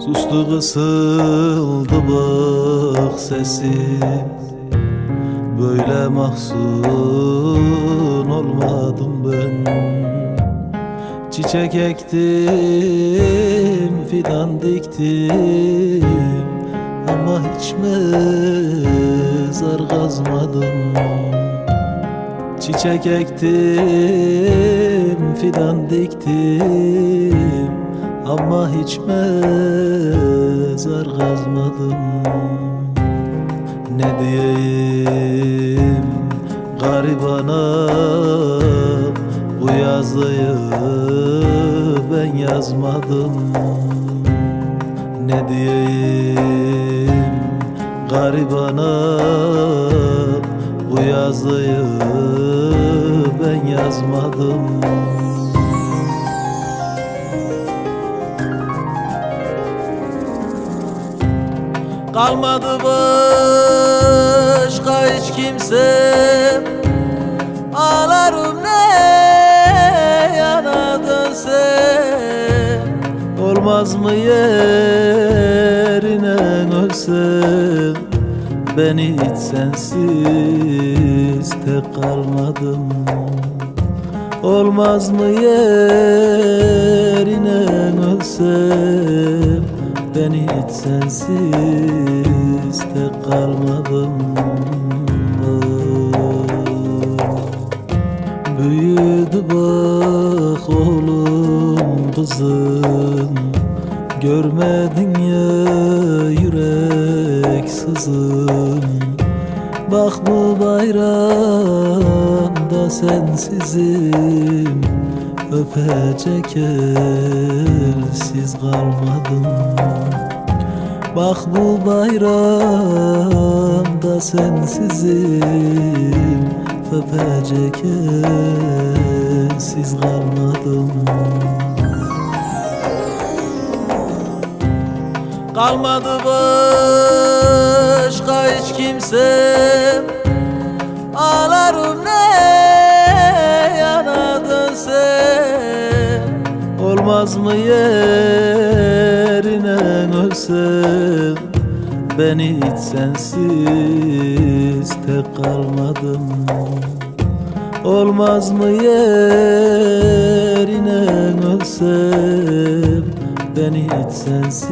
Sustu kısıldı bak sesim Böyle mahzun olmadım ben. Çiçek ektim, fidan diktim. Ama hiç mezar kazmadım? Çiçek ektim, fidan diktim Ama hiç mezar kazmadım. Ne diyeyim? Garibana Bu yazıyı ben yazmadım. Ne diyeyim? Garibana Bu yazıyı ben yazmadım Kalmadı başka hiç kimse. Ağlarım ne yana dönsem Olmaz mı yerine ölsem Beni hiç sensiz tek kalmadım. Olmaz mı yerine ölsem Beni hiç sensiz tek kalmadım Büyüdü bak oğlum kızım Görmedin ya yürek sızım Bak bu bayramda sensizim Öpecek elsiz kalmadım Bak bu bayramda sensizim Öpecek elsiz kalmadım Kalmadı başka hiç kimsem. Ağlarım ne Olmaz mı yerine ölsem? Beni hiç sensiz tek kalmadım. Olmaz mı yerine ölsem? Beni hiç sensiz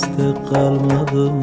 tek kalmadım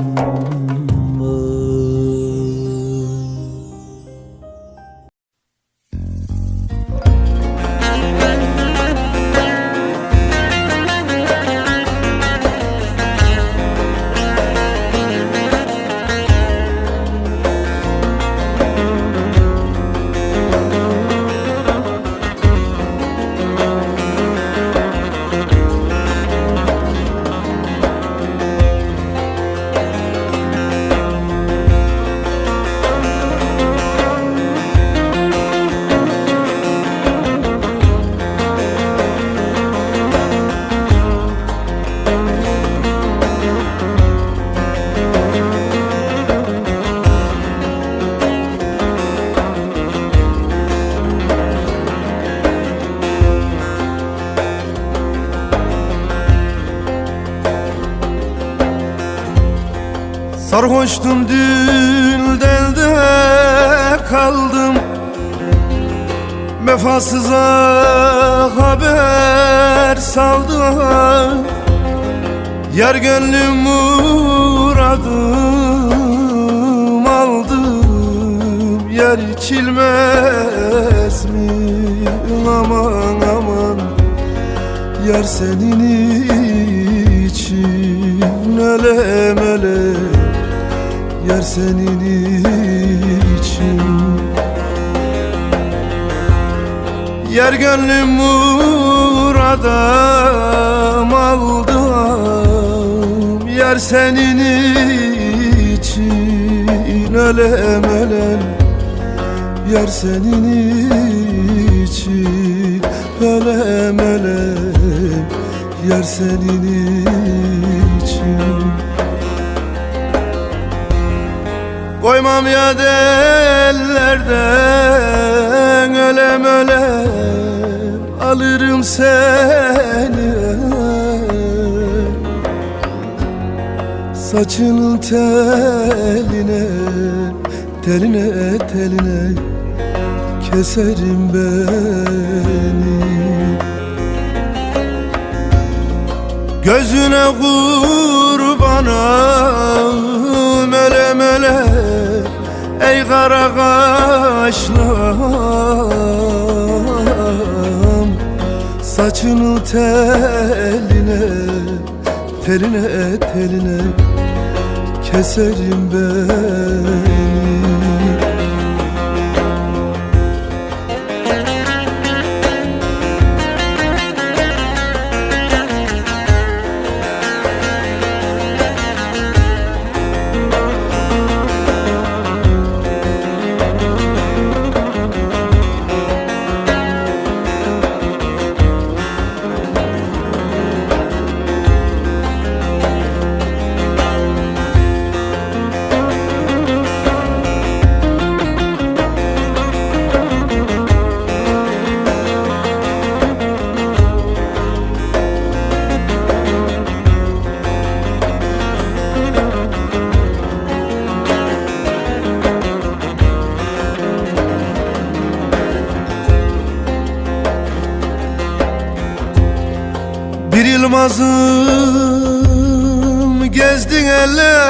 Sarhoştum dün delde kaldım. Vefasıza haber saldım. Yer gönlüm muradım aldım. Yer içilmez mi? Aman aman. Yer senin için elem elem Yer senin için. Yer gönlüm muradam aldım Yer senin için elem elem Yer senin için elem elem Yer senin için Koymam ya ellerden ölem ölem Alırım seni. Saçının teline Teline teline Keserim beni. Gözüne kurbanım Öle mele Ey kara kaşlım Saçının teline Teline teline Keserim beni yılmazım gezdin eller